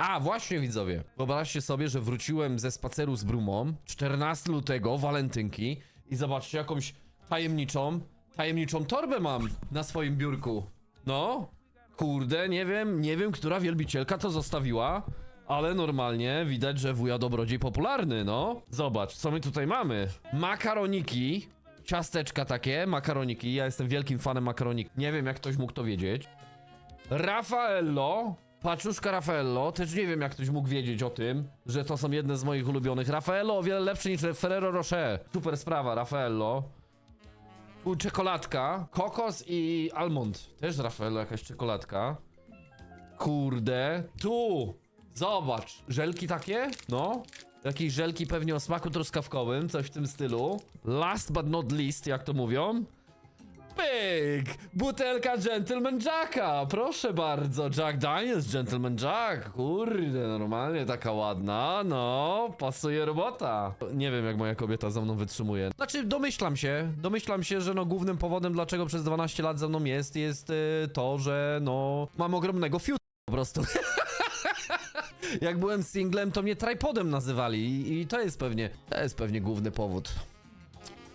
A, właśnie widzowie. Wyobraźcie sobie, że wróciłem ze spaceru z Brumą 14 lutego, walentynki i zobaczcie jakąś tajemniczą, tajemniczą torbę mam na swoim biurku. No, kurde, nie wiem, nie wiem, która wielbicielka to zostawiła, ale normalnie widać, że wuja dobrodziej popularny, no. Zobacz, co my tutaj mamy. Makaroniki, ciasteczka takie, makaroniki, ja jestem wielkim fanem makaronik, nie wiem jak ktoś mógł to wiedzieć. Raffaello, paczuszka Raffaello, też nie wiem jak ktoś mógł wiedzieć o tym, że to są jedne z moich ulubionych. Raffaello o wiele lepsze niż Ferrero Rocher. Super sprawa, Raffaello. Tu czekoladka, kokos i almond. Też Raffaello jakaś czekoladka. Kurde. Tu! Zobacz. Żelki takie? No. Jakieś żelki pewnie o smaku truskawkowym, coś w tym stylu. Last but not least, jak to mówią. Pyk! Butelka Gentleman Jacka! Proszę bardzo, Jack Daniels Gentleman Jack. Kurde, normalnie taka ładna. No, pasuje robota. Nie wiem, jak moja kobieta ze mną wytrzymuje. Znaczy, domyślam się, domyślam się, że no głównym powodem, dlaczego przez 12 lat ze mną jest, jest y, to, że no mam ogromnego fiut po prostu. Jak byłem singlem, to mnie tripodem nazywali i, i to jest pewnie, to jest pewnie główny powód.